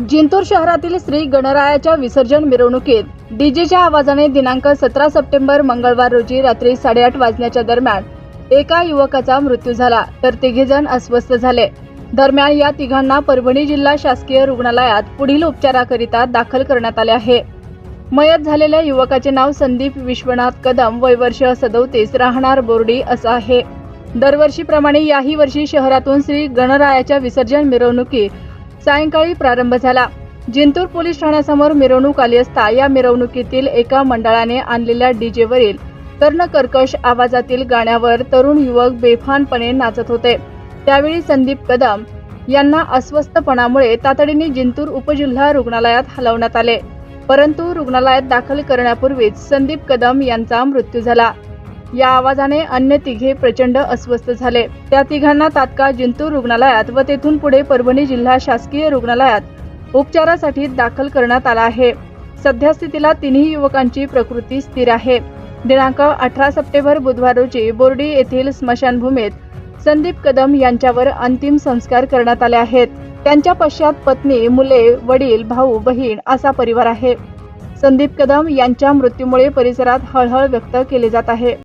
जिंतूर शहरातील श्री गणरायाच्या विसर्जन मिरवणुकीत डीजेच्या आवाजाने दिनांक सतरा सप्टेंबर मंगळवार रोजी रात्री साडेआठ वाजण्याच्या दरम्यान एका युवकाचा मृत्यू झाला तर तिघे जण अस्वस्थ झाले. दरम्यान या तिघांना परभणी जिल्हा शासकीय रुग्णालयात पुढील उपचाराकरिता दाखल करण्यात आले आहे. मयत झालेल्या युवकाचे नाव संदीप विश्वनाथ कदम वय वर्ष सदोतीस राहणार बोर्डी असं आहे. दरवर्षीप्रमाणे याही वर्षी शहरातून श्री गणरायाच्या विसर्जन मिरवणुकी सायंकाळी प्रारंभ झाला. जिंतूर पोलीस ठाण्यासमोर मिरवणूक आली असता या मिरवणुकीतील एका मंडळाने आणलेल्या डीजेवरील कर्णकर्कश आवाजातील गाण्यावर तरुण युवक बेफानपणे नाचत होते. त्यावेळी संदीप कदम यांना अस्वस्थपणामुळे तातडीने जिंतूर उपजिल्हा रुग्णालयात हलवण्यात आले. परंतु रुग्णालयात दाखल करण्यापूर्वीच संदीप कदम यांचा मृत्यू झाला. या आवाजाने अन्य तिघे प्रचंड अस्वस्थ झाले. त्या तिघांना तात्काळ जिंतूर रुग्णालयात व तेथून पुढे परभणी जिल्हा शासकीय रुग्णालयात उपचारासाठी दाखल करण्यात आला आहे. सध्या स्थितीला तिन्ही युवकांची प्रकृती स्थिर आहे. दिनांक अठरा सप्टेंबर बुधवार रोजी बोर्डी येथील स्मशानभूमीत संदीप कदम यांच्यावर अंतिम संस्कार करण्यात आले आहेत. त्यांच्या पश्चात पत्नी मुले वडील भाऊ बहीण असा परिवार आहे. संदीप कदम यांच्या मृत्यूमुळे परिसरात हळहळ व्यक्त केली जात आहे.